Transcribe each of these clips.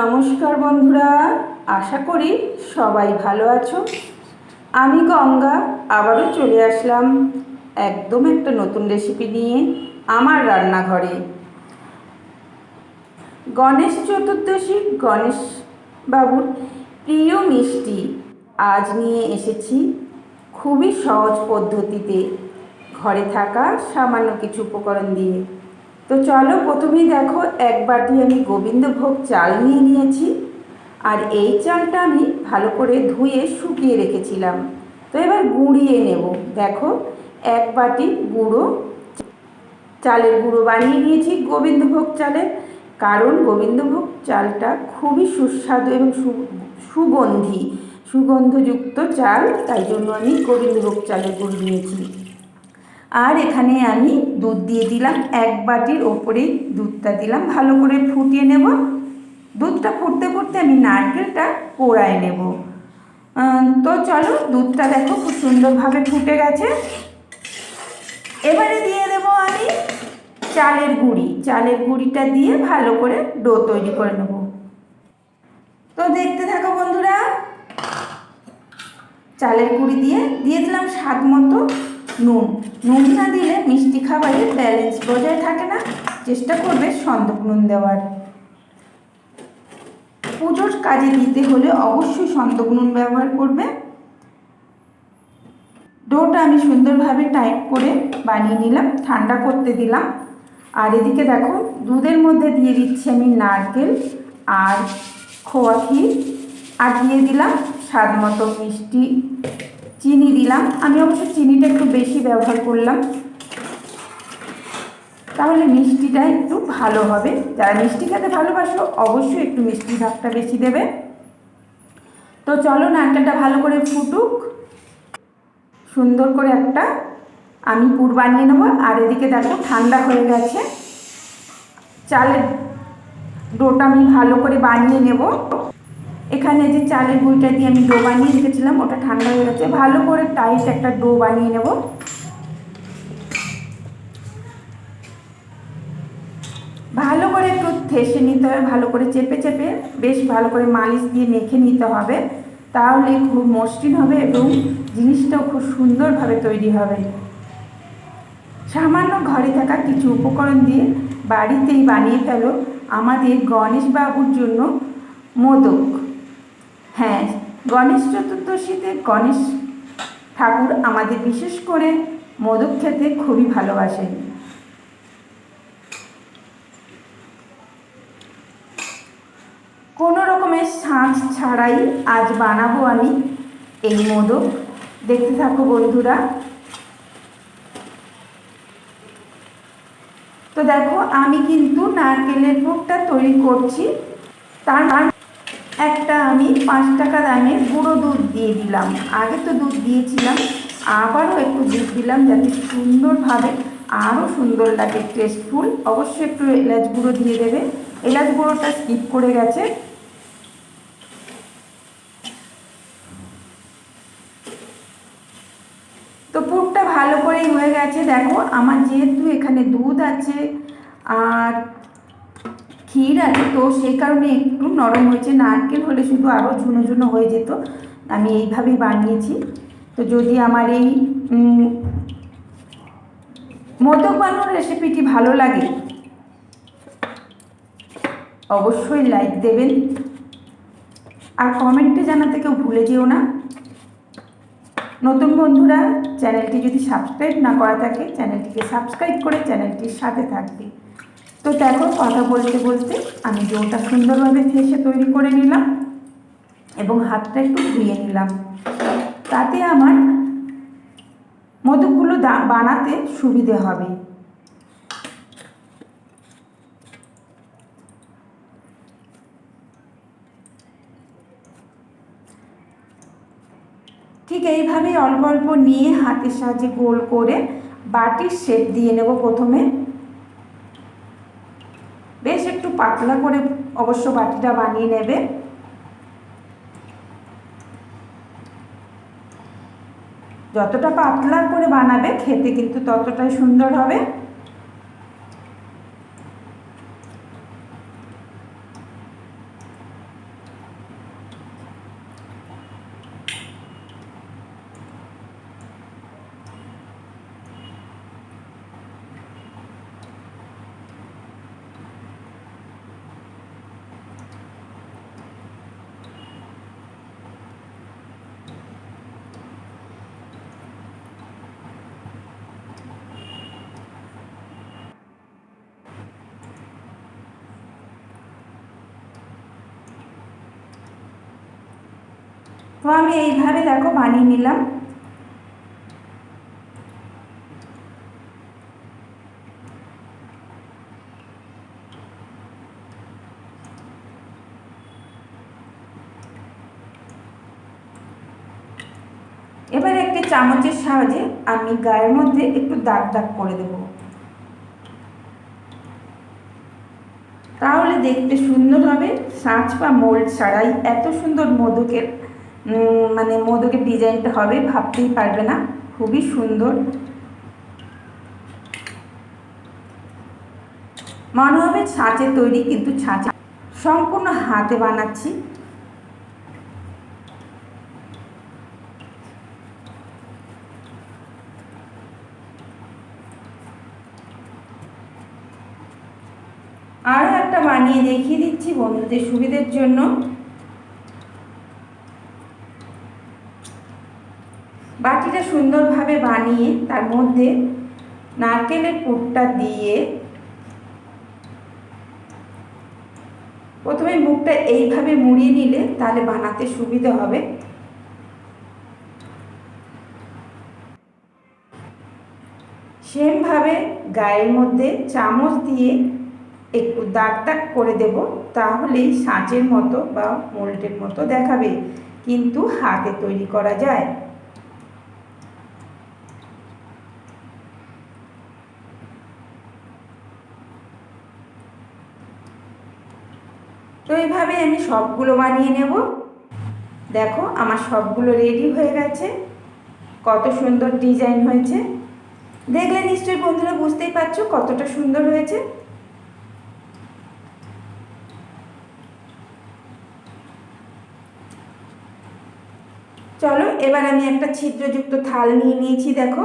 নমস্কার বন্ধুরা, আশা করি সবাই ভালো আছো। আমি গঙ্গা, আবারও চলে আসলাম একদম একটা নতুন রেসিপি নিয়ে আমার রান্নাঘরে। গণেশ চতুর্দশী গণেশ বাবুর প্রিয় মিষ্টি আজ নিয়ে এসেছি খুবই সহজ পদ্ধতিতে ঘরে থাকা সামান্য কিছু উপকরণ দিয়ে। তো চলো প্রথমেই দেখো এক বাটি আমি গোবিন্দভোগ চাল নিয়ে নিয়েছি। আর এই চালটা আমি ভালো করে ধুয়ে শুকিয়ে রেখেছিলাম। তো এবার গুঁড়িয়ে নেব। দেখো, এক বাটি গুঁড়ো চালের গুঁড়ো বানিয়ে নিয়েছি গোবিন্দভোগ চালের কারণ গোবিন্দভোগ চালটা খুবই সুস্বাদু এবং সুগন্ধি, সুগন্ধযুক্ত চাল। তাই জন্য আমি গোবিন্দভোগ চালের গুঁড়ো নিয়েছি। আর এখানে আমি দুধ দিয়ে দিলাম, এক বাটির ওপরেই দুধটা দিলাম। ভালো করে ফুটিয়ে নেব। দুধটা ফুটতে ফুটতে আমি নারকেলটা কোড়ায় নেব। তো চলো দুধটা দেখো খুব সুন্দরভাবে ফুটে গেছে। এবারে দিয়ে দেবো আমি চালের গুঁড়ি। চালের গুঁড়িটা দিয়ে ভালো করে ডো তৈরি করে নেব। তো দেখতে থাকো বন্ধুরা, চালের গুঁড়ি দিয়ে দিয়ে দিলাম স্বাদ মতো নুন। নুন না দিলে মিষ্টি খাবারের ব্যালেন্স বজায় থাকে না। চেষ্টা করবে সন্দক নুন দেওয়ার। পুজোর কাজে দিতে হলে অবশ্যই সন্দক নুন ব্যবহার করবে। ডোটা আমি সুন্দরভাবে টাইট করে বানিয়ে নিলাম, ঠান্ডা করতে দিলাম। আর এদিকে দেখো, দুধের মধ্যে দিয়ে দিচ্ছি আমি নারকেল আর খোয়া ক্ষীর। আর দিয়ে দিলাম স্বাদ মতো মিষ্টি। চিনি দিলাম। আমি অবশ্য চিনিটা একটু বেশি ব্যবহার করলাম। তাহলে মিষ্টিটা একটু ভালো হবে। যারা মিষ্টি খেতে ভালোবাসো, অবশ্যই একটু মিষ্টি ভাগটা বেশি দেবে। তো চলো নারকেলটা ভালো করে ফুটুক। সুন্দর করে একটা আমি পুর বানিয়ে নেব। আর এদিকে দেখো ঠান্ডা হয়ে গেছে। চালের ডোটা আমি ভালো করে বানিয়ে নেব। এখানে যে চালের গুঁড়িটা দিয়ে আমি ডো বানিয়ে রেখেছিলাম, ওটা ঠান্ডা হয়ে গেছে। ভালো করে টাইট একটা ডো বানিয়ে নেব। ভালো করে একটু থেসে নিতে হবে, ভালো করে চেপে চেপে, বেশ ভালো করে মালিশ দিয়ে মেখে নিতে হবে। তাহলে খুব মসৃণ হবে এবং জিনিসটাও খুব সুন্দরভাবে তৈরি হবে। সামান্য ঘরে থাকা কিছু উপকরণ দিয়ে বাড়িতেই বানিয়ে ফেলো আমাদের গণেশ বাবুর জন্য মোদক। হ্যাঁ গণেশ চতুর্দশীতে গণেশ ঠাকুর আমাদের বিশেষ করে মোদক খেতে খুবই ভালোবাসেন। কোনো রকমের ছাঁচ ছাড়াই আজ বানাবো আমি এই মোদক। দেখতে থাকো বন্ধুরা। তো দেখো, আমি কিন্তু নারকেলের ভোগটা তৈরি করছি। তার একটা আমি পাঁচ টাকা দামে গুঁড়ো দুধ দিয়ে দিলাম। আগে তো দুধ দিয়েছিলাম, আবারও একটু দুধ দিলাম যাতে সুন্দরভাবে আরও সুন্দর লাগে টেস্টফুল অবশ্যই একটু এলাচ গুঁড়ো দিয়ে দেবে। এলাচ গুঁড়োটা স্কিপ করে গেছে। তো পুরটা ভালো করেই হয়ে গেছে। দেখো, আমার যেহেতু এখানে দুধ আছে, আর ক্ষীর আছে তো সেই কারণে একটু নরম হয়েছে। নারকেল হলে শুধু আরও ঝুনো ঝুনো হয়ে যেত। আমি এইভাবেই বানিয়েছি। তো যদি আমার এই মোদক বানানোর রেসিপিটি ভালো লাগে, অবশ্যই লাইক দেবেন। আর কমেন্টে জানাতে কেউ ভুলে যেও না। নতুন বন্ধুরা চ্যানেলটি যদি সাবস্ক্রাইব না করা থাকে চ্যানেলটিকে সাবস্ক্রাইব করে চ্যানেলটির সাথে থাকবে। তো দেখো কথা বলতে বলতে আমি ডোটা সুন্দরভাবে ফেসে তৈরি করে নিলাম এবং হাতটা একটু ধুয়ে নিলাম। তাতে আমার মধুগুলো বানাতে সুবিধে হবে। ঠিক এইভাবেই অল্প অল্প নিয়ে হাতের সাহায্যে গোল করে বাটির শেপ দিয়ে নেব প্রথমে। বেশ একটু পাতলা করে অবশ্য বাটিটা বানিয়ে নেবে। যতটা পাতলা করে বানাবে, খেতে কিন্তু ততটাই সুন্দর হবে। তো আমি এইভাবে দেখো বানিয়ে নিলাম। এবার একটি চামচের সাহায্যে আমি গায়ের মধ্যে একটু দাগ দাগ করে দেব। তাহলে দেখতে সুন্দর হবে। সাঁচ বা মোল্ড ছাড়াই এত সুন্দর মোদকের উম, মানে মোদকের ডিজাইনটা হবে, ভাবতেই পারবে না। খুবই সুন্দর। মনে হবে ছাঁচে তৈরি কিন্তু ছাঁচে। সম্পূর্ণ হাতে বানাচ্ছি। আরও একটা বানিয়ে দেখিয়ে দিচ্ছি বন্ধুদের সুবিধের জন্য। বাটিটা সুন্দরভাবে বানিয়ে তার মধ্যে নারকেলের পুরটা দিয়ে প্রথমে মুখটা এইভাবে মুড়িয়ে নিলে তাহলে বানাতে সুবিধা হবে। সেমভাবে গায়ের মধ্যে চামচ দিয়ে একটু দাগ দাগ করে দেব, তাহলেই সাঁচের মতো বা মোল্টের মতো দেখাবে। কিন্তু হাতে তৈরি করা যায়। তো এইভাবে আমি সবগুলো বানিয়ে নেব। দেখো, আমার সবগুলো রেডি হয়ে গেছে। কত সুন্দর ডিজাইন হয়েছে। দেখলে নিশ্চয়ই বন্ধুরা বুঝতেই পারছ কতটা সুন্দর হয়েছে। চলো, এবার আমি একটা ছিদ্রযুক্ত থাল নিয়ে নিয়েছি, দেখো।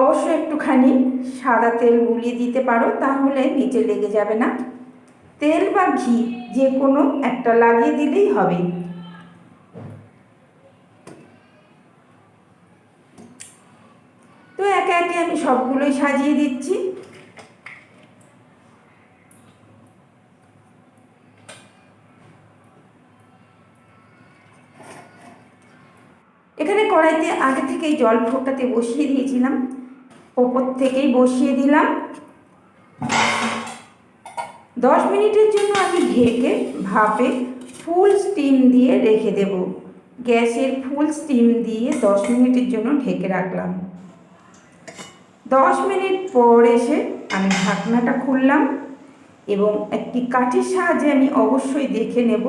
অবশ্যই একটুখানি সাদা তেল গুলিয়ে দিতে পারো, তাহলে নিচে লেগে যাবে না। তেল বা ঘি যে কোনো একটা লাগিয়ে দিলেই হবে। তো একে একে আমি সবগুলোই সাজিয়ে দিচ্ছি। এখানে কড়াইতে আগে থেকেই জল ফোটাতে বসিয়ে দিয়েছিলাম। ওপর থেকেই বসিয়ে দিলাম। দশ মিনিটের জন্য আমি ঢেকে ভাপে ফুল স্টিম দিয়ে রেখে দেব। গ্যাসের ফুল স্টিম দিয়ে দশ মিনিটের জন্য ঢেকে রাখলাম। দশ মিনিট পর এসে আমি ঢাকনাটা খুললাম এবং একটি কাঠের সাহায্যে আমি অবশ্যই দেখে নেব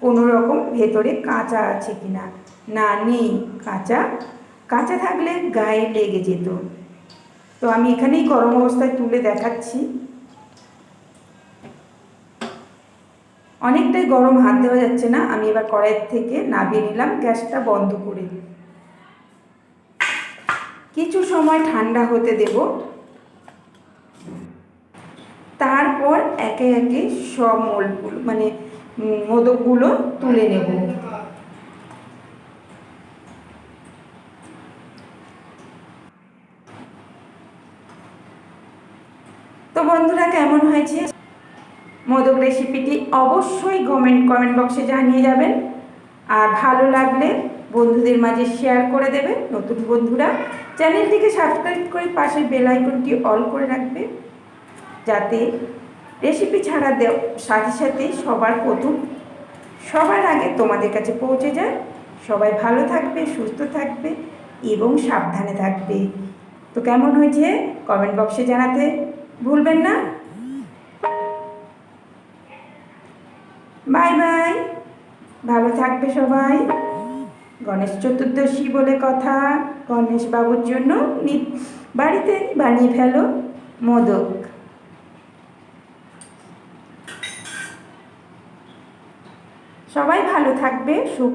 কোনো রকম ভেতরে কাঁচা আছে কি না না, নেই কাঁচা। কাঁচা থাকলে গায়ে লেগে যেত। তো আমি এখানেই গরম অবস্থায় তুলে দেখাচ্ছি। অনেকটাই গরম হাত দেওয়া যাচ্ছে না, আমি এবার কড়াইয়ের থেকে নামিয়ে নিলাম, গ্যাসটা বন্ধ করে। কিছু সময় ঠান্ডা হতে দেব। তারপর একে একে সব মোলগুলো মানে মোদকগুলো তুলে নেব। তো বন্ধুরা, কেমন হয়েছে? মোদক রেসিপিটি অবশ্যই কমেন্ট কমেন্ট বক্সে জানিয়ে যাবেন। আর ভালো লাগলে বন্ধুদের মাঝে শেয়ার করে দেবে নতুন বন্ধুরা, চ্যানেলটিকে সাবস্ক্রাইব করে পাশের বেল আইকনটি অল করে রাখবে। যাতে রেসিপি ছাড়া দেও সাথে সাথে সবার প্রথম, সবার আগে তোমাদের কাছে পৌঁছে যায়। সবাই ভালো থাকবে, সুস্থ থাকবে এবং সাবধানে থাকবে। তো কেমন হয়েছে? কমেন্ট বক্সে জানাতে ভুলবেন না। Bye bye. ভালো থাকবে সবাই। গণেশ চতুর্দশী বলে কথা। গণেশ বাবুর জন্য বাড়িতে বানিয়ে ফেলো মোদক। সবাই ভালো থাকবে, সুখ